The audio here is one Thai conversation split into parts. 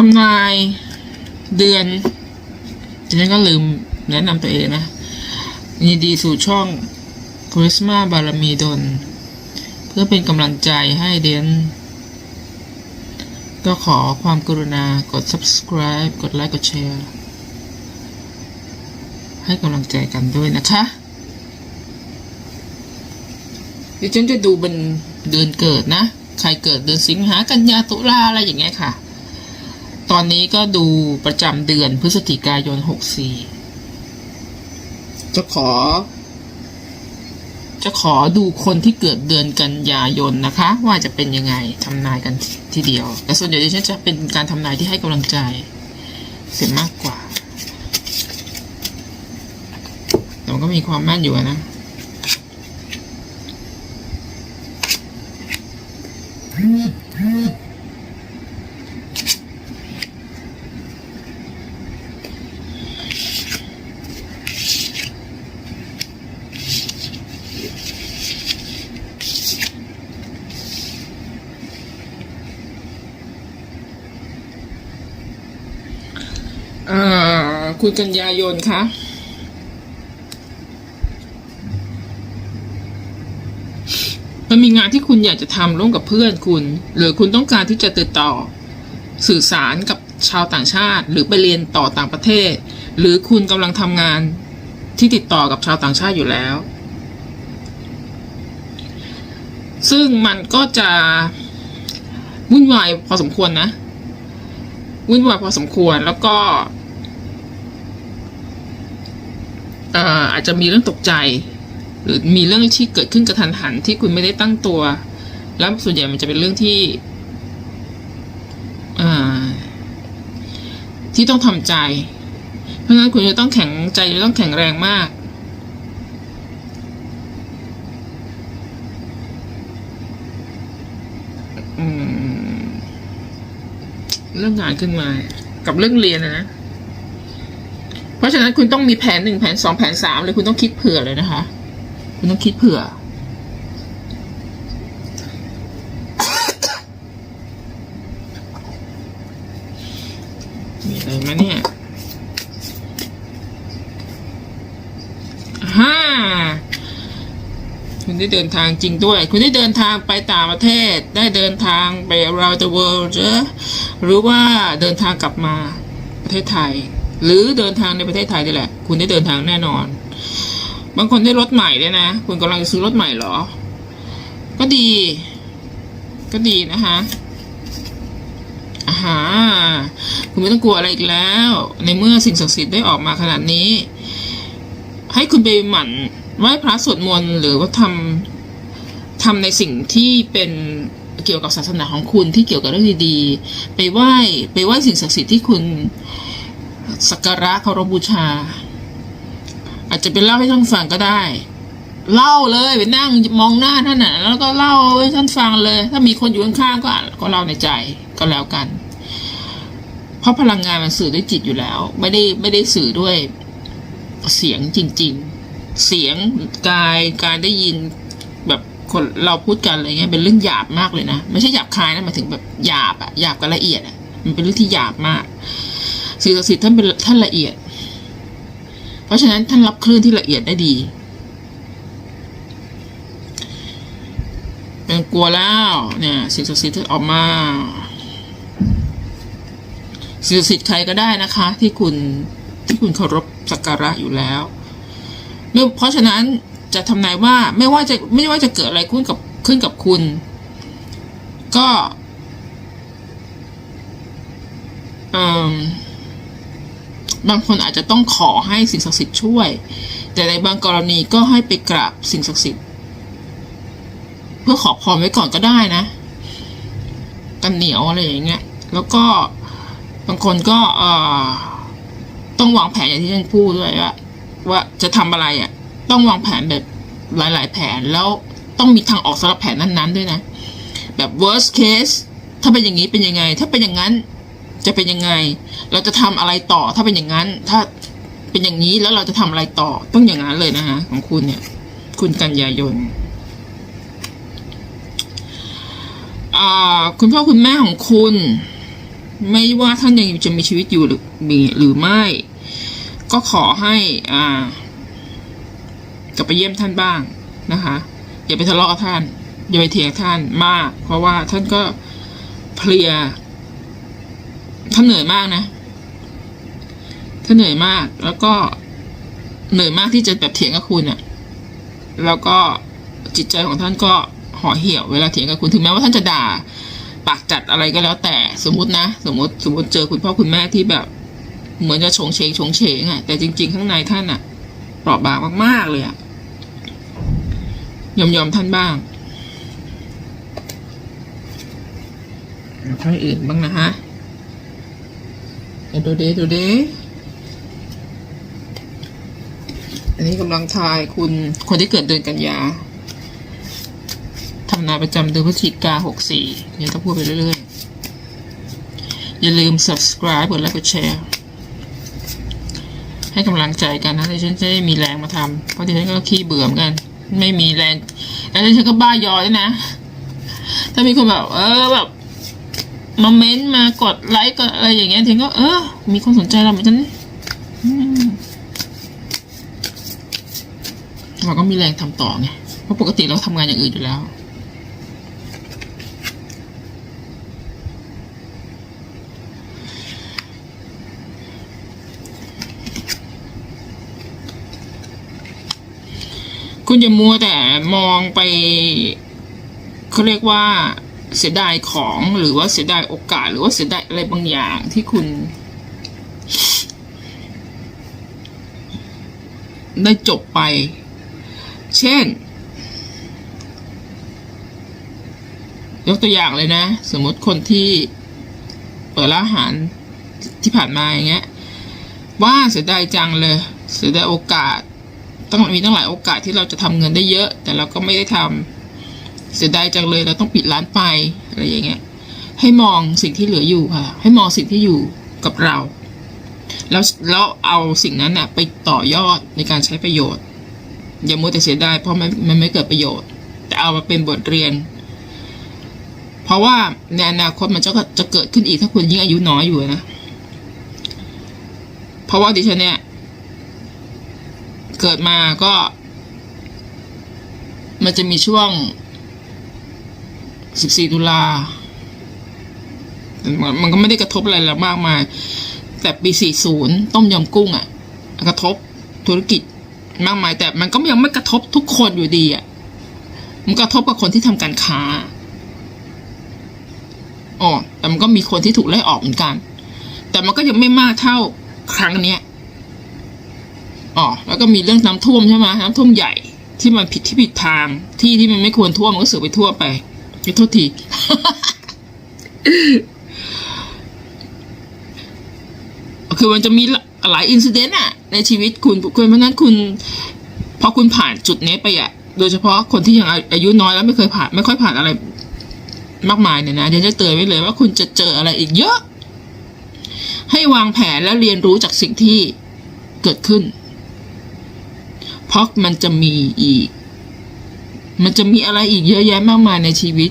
ทำนายเดือนดิฉันก็ลืมแนะนำตัวเองนะยินดีสู่ช่องคริสต์มาบารมีดลเพื่อเป็นกำลังใจให้เดนก็ขอความกรุณากด subscribe กดไลค์ กดแชร์ ให้กำลังใจกันด้วยนะคะดิฉันจะดูเป็นเดือนเกิดนะ ใครเกิดเดือนสิงหากันยาตุลาอะไรอย่างเงี้ยค่ะ ตอนนี้ก็ดูประจำเดือนพฤศจิกายน 64 จะขอ จะขอดูคนที่เกิดเดือนกันยายนนะคะ ว่าจะเป็นยังไงทำนายกันทีเดียว แต่ส่วนใหญ่ดิฉันจะเป็นการทำนายที่ให้กำลังใจ เสียมากกว่า แต่มันก็มีความแม่นอยู่อะนะ เอ่อ คุณกันยายนคะมันมีงานที่คุณอยากจะทำร่วมกับเพื่อนคุณ หรือคุณต้องการที่จะติดต่อ สื่อสารกับชาวต่างชาติ หรือไปเรียนต่อต่างประเทศ หรือคุณกำลังทำงานที่ติดต่อกับชาวต่างชาติอยู่แล้ว ซึ่งมันก็จะวุ่นวายพอสมควรนะ วุ่นวายพอสมควรแล้วก็เอ่อาจจะมีเรื่องตกใจ หรือมีเรื่องที่เกิดขึ้นกระทันหันที่คุณไม่ได้ตั้งตัว แล้วส่วนใหญ่มันจะเป็นเรื่องที่ที่ต้องทำใจ เพราะฉะนั้นคุณจะต้องแข็งใจจะต้องแข็งแรงมาก เรื่องงานขึ้นมา กับเรื่องเรียนนะนะ เพราะฉะนั้นคุณต้องมีแผนหนึ่งแผนสองแผนสามเลยคุณต้องคิดเผื่อเลยนะคะ คุณต้องคิดเผื่อ มีอะไรมาเนี่ยฮ่าคุณได้เดินทางจริงด้วย คุณได้เดินทางไปต่างประเทศ ได้เดินทางไป around the world เจอหรือว่าเดินทางกลับมาประเทศไทย หรือเดินทางในประเทศไทยนี่แหละ คุณได้เดินทางแน่นอน บางคนได้รถใหม่ด้วยนะ คุณกำลังจะซื้อรถใหม่เหรอ ก็ดี ก็ดีนะคะอาหาคุณไม่ต้องกลัวอะไรอีกแล้ว ในเมื่อสิ่งศักดิ์สิทธิ์ได้ออกมาขนาดนี้ ให้คุณไปหมั่นไหว้พระสวดมนต์หรือว่าทำทำในสิ่งที่เป็นเกี่ยวกับศาสนาของคุณที่เกี่ยวกับเรื่องดีๆ ไปไหว้ไปไหว้สิ่งศักดิ์สิทธิ์ที่คุณ สักการะเคารพบูชา อาจจะเป็นเล่าให้ท่านฟังก็ได้ เล่าเลยไปนั่งมองหน้าท่านน่ะ แล้วก็เล่าให้ท่านฟังเลย ถ้ามีคนอยู่ข้างๆก็ก็เล่าในใจก็แล้วกัน เพราะพลังงานมันสื่อด้วยจิตอยู่แล้ว ไม่ได้ไม่ได้สื่อด้วยเสียงจริง ๆ เสียงกายการได้ยินแบบคนเราพูดกันอะไรเงี้ยเป็นเรื่องหยาบมากเลยนะ ไม่ใช่หยาบคายนะมาถึงแบบหยาบอะหยาบกับละเอียดอะมันเป็นเรื่องที่หยาบมาก สิ่งศักดิ์สิทธิ์ท่านเป็นท่านละเอียด เพราะฉะนั้นท่านรับคลื่นที่ละเอียดได้ดีเป็นกลัวแล้วเนี่ยสิ่งศักดิ์สิทธิ์ออกมาสิ่งศักดิ์สิทธิ์ใครก็ได้นะคะ ที่คุณที่คุณเคารพสักการะอยู่แล้วเพราะฉะนั้นจะทำนายว่าไม่ว่าจะไม่ว่าจะเกิดอะไรขึ้นกับขึ้นกับคุณ ก็ เอ่อ บางคนอาจจะต้องขอให้สิ่งศักดิ์สิทธิ์ช่วย แต่ในบางกรณีก็ให้ไปกราบสิ่งศักดิ์สิทธิ์ เพื่อขอพรไว้ก่อนก็ได้นะ กันเหนียวอะไรอย่างเงี้ย แล้วก็บางคนก็เอ่อต้องวางแผนอย่างที่ฉันพูดด้วยว่าว่าจะทำอะไรอะ่ะ ต้องวางแผนแบบหลาย ๆ แผนแล้วต้องมีทางออกสำหรับแผนนั้น ๆ ด้วยนะ แบบ worst case ถ้าเป็นอย่างนี้เป็นยังไง ถ้าเป็นอย่างนั้น จะเป็นยังไง เราจะทำอะไรต่อถ้าเป็นอย่างนั้น ถ้าเป็นอย่างนี้แล้วเราจะทำอะไรต่อต้องอย่างนั้นเลยนะฮะของคุณเนี่ย คุณกันยายนอ่าคุณพ่อคุณแม่ของคุณ ไม่ว่าท่านยังจะมีชีวิตอยู่หรือมีหรือไม่ ก็ขอให้อ่ากลับไปเยี่ยมท่านบ้างนะคะ อย่าไปทะเลาะกับท่าน อย่าไปเถียงท่านมาก เพราะว่าท่านก็เพลีย ท่านเหนื่อยมากนะท่านเหนื่อยมาก แล้วก็เหนื่อยมากที่จะแบบเถียงกับคุณอะแล้วก็จิตใจของท่านก็ห่อเหี่ยวเวลาเถียงกับคุณถึงแม้ว่าท่านจะด่า ปากจัดอะไรก็แล้วแต่สมมตินะ สมมติสมมติเจอคุณพ่อคุณแม่ที่แบบ เหมือนจะชงเชงชงเฉงอะแต่จริง ๆ ข้างในท่านอะเปราะบางมากๆเลยอะยอมยอมท่านบ้างท่านอื่นบ้างนะฮะเดี๋ยวดูเดดูเดอันนี้กำลังทายคุณคนที่เกิดเดือนกันยาทำนายประจำเดือนพฤศจิกาหกสี่เดี๋ยวต้องพูดไปเรื่อยๆ อย่าลืม subscribe กดไลค์กดแชร์ ให้กำลังใจกันนะดิฉันจะได้มีแรงมาทำเพราะดิฉันก็ขี้เบื่อเหมือนกัน ไม่มีแรง แล้วดิฉันก็บ้ายอด้วยนะ ถ้ามีคนแบบเออแบบ มาเม้นต์มากดไลค์กดอะไรอย่างเงี้ยดิฉันก็เออ มีคนสนใจเราเหมือนกันเราก็มีแรงทำต่อไง เพราะปกติเราทำงานอย่างอื่นอยู่แล้วคุณอย่ามัวแต่มองไปเขาเรียกว่า เสียดายของหรือว่าเสียดายโอกาส หรือว่าเสียดายอะไรบางอย่างที่คุณ ได้จบไป เช่น ยกตัวอย่างเลยนะ สมมติคนที่เปิดร้านอาหารที่ผ่านมาอย่างเงี้ยว่าเสียดายจังเลย เสียดายโอกาสต้องมีตั้งหลายโอกาสที่เราจะทำเงินได้เยอะ แต่เราก็ไม่ได้ทำ เสียดายจังเลยเราต้องปิดร้านไปอะไรอย่างเงี้ย ให้มองสิ่งที่เหลืออยู่ค่ะ ให้มองสิ่งที่อยู่กับเรา แล้วแล้วเอาสิ่งนั้นน่ะไปต่อยอดในการใช้ประโยชน์ อย่ามัวแต่เสียดายเพราะมันมันไม่เกิดประโยชน์ แต่เอามาเป็นบทเรียน เพราะว่าในอนาคตมันจะจะเกิดขึ้นอีกถ้าคุณยิ่งอายุน้อยอยู่นะ เพราะว่าดิฉันเนี่ย เกิดมาก็ มันจะมีช่วง 14 ตุลามันมันก็ไม่ได้กระทบอะไรหรอกมากมาย แต่ปี 40 ต้มยำกุ้งอะ่ะ กระทบธุรกิจมากมาย แต่มันก็ยังไม่กระทบทุกคนอยู่ดีอะ่ะ มันกระทบกับคนที่ทำการค้าอ๋อแต่มันก็มีคนที่ถูกไล่ออกเหมือนกัน แต่มันก็ยังไม่มากเท่าครั้งเนี้ยอ๋อแล้วก็มีเรื่องน้ำท่วมใช่ไหมน้ำท่วมใหญ่ที่มันผิดที่ผิดทางที่ที่มันไม่ควรท่วมมันก็เสือไปท่วมไป ขอโทษที คือมันจะมีหลายอินซิเดนต์อะในชีวิตคุณคุณเพราะงั้นคุณ พอคุณผ่านจุดนี้ไปอะโดยเฉพาะคนที่ยังอายุน้อยแล้วไม่เคยผ่านไม่ค่อยผ่านอะไรมากมายเนี่ยนะเดี๋ยวจะเตือนไว้เลยว่าคุณจะเจออะไรอีกเยอะ ให้วางแผนและเรียนรู้จากสิ่งที่เกิดขึ้น เพราะมันจะมีอีก มันจะมีอะไรอีกเยอะแยะมากมายในชีวิต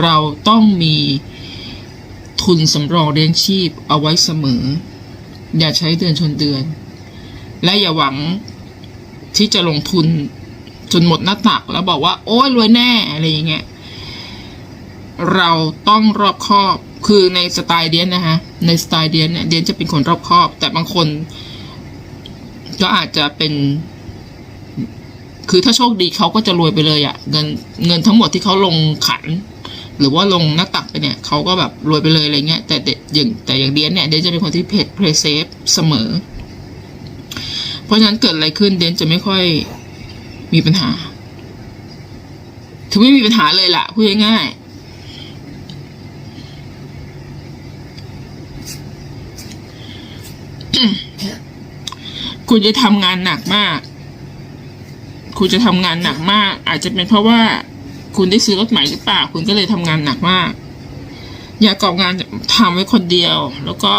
เราต้องมีทุนสำรองเลี้ยงชีพเอาไว้เสมอ อย่าใช้เดือนชนเดือน และอย่าหวังที่จะลงทุนจนหมดหน้าตักแล้วบอกว่า โอ้ยรวยแน่ อะไรอย่างเงี้ยเราต้องรอบคอบคือในสไตล์เดียนนะฮะในสไตล์เดียนเนี่ยเดียนจะเป็นคนรอบคอบ แต่บางคน ก็อาจจะเป็น คือถ้าโชคดีเขาก็จะรวยไปเลยอะ่ะ เงินเงินทั้งหมดที่เขาลงขัน หรือว่าลงหน้าตักไปเนี่ยเขาก็แบบรวยไปเลยอะไรเงี้ยแต่เด็กอย่างแต่อย่างเดียนเนี่ยเดียนจะเป็นคนที่เพจเพลเซฟเสมอ เพราะฉะนั้นเกิดอะไรขึ้นเดียนจะไม่ค่อยมีปัญหาถึงไม่มีปัญหาเลยล่ะพูดง่ายๆคุณจะทำงานหนักมาก คุณจะทำงานหนักมาก อาจจะเป็นเพราะว่า คุณได้ซื้อรถใหม่หรือเปล่า คุณก็เลยทำงานหนักมาก อย่ากอบงานทำไว้คนเดียว แล้วก็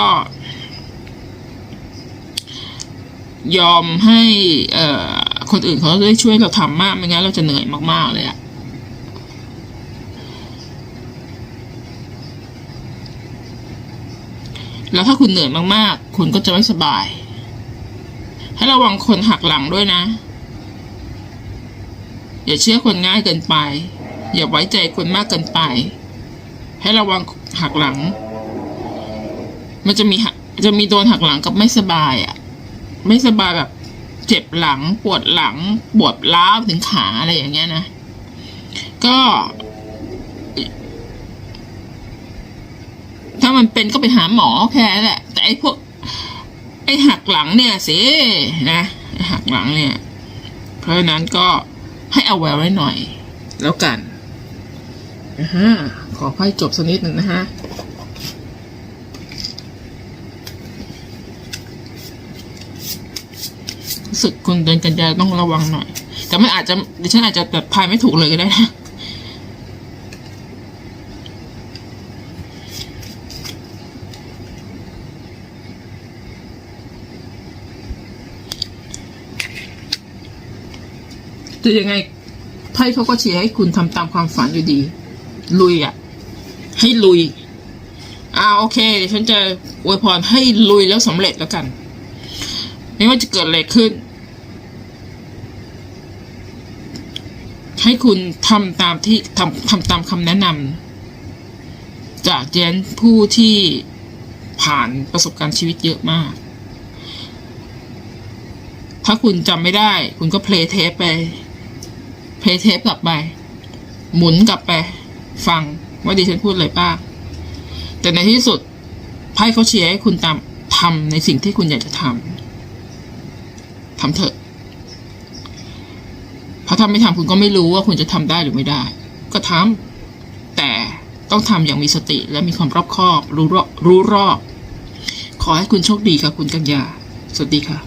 ยอมให้เอ่อคนอื่นเขาได้ช่วยเราทำมากไม่งั้นเราจะเหนื่อยมาก ๆ เลยอะแล้วถ้าคุณเหนื่อยมากๆ คุณก็จะไม่สบาย ให้ระวังคนหักหลังด้วยนะ อย่าเชื่อคนง่ายเกินไป อย่าไว้ใจคนมากเกินไป ให้ระวังหักหลัง มันจะมีจะมีโดนหักหลังกับไม่สบายอะ่ะ ไม่สบายแบบเจ็บหลัง ปวดหลัง ปวดล้าวถึงขาอะไรอย่างเงี้ยนะ ก็ ถ้ามันเป็นก็ไปหาหมอแค่นั้นแหละ แต่ไอ้พวก ไอ้หักหลังเนี่ยสินะไอ้หักหลังเนี่ย เพราะฉะนั้นก็ให้เอาไว้ไว้หน่อย แล้วกัน นะฮะขอไพ่จบสักนิดหนึ่งนะฮะรู้สึกคุณเดินกันยาต้องระวังหน่อย แต่มันอาจจะดิฉันอาจจะแบบพายไม่ถูกเลยก็ได้นะจะยังไงไพ่เขาก็เชียร์ให้คุณทำตามความฝันอยู่ดี ลุยอะ ให้ลุยอ่าโอเคเดี๋ยวฉันจะอวยพรให้ลุยแล้วสำเร็จแล้วกัน ไม่ว่าจะเกิดอะไรขึ้น ให้คุณทำตามที่ทำทำตามคำแนะนำจากเจนผู้ที่ผ่านประสบการณ์ชีวิตเยอะมาก ถ้าคุณจำไม่ได้ คุณก็เพลย์เทปไป เพลย์เทปกลับไป หมุนกลับไป ฟังว่าดิฉันพูดอะไรบ้า แต่ในที่สุดไพ่เขาเชียร์ให้คุณตามทำในสิ่งที่คุณอยากจะทำทำเถอะเพราะถ้าไม่ทำคุณก็ไม่รู้ว่าคุณจะทำได้หรือไม่ได้ ก็ทำแต่ต้องทำอย่างมีสติและมีความรอบคอบรู้รอบรู้รอบ ขอให้คุณโชคดีค่ะคุณกัญญา สวัสดีค่ะ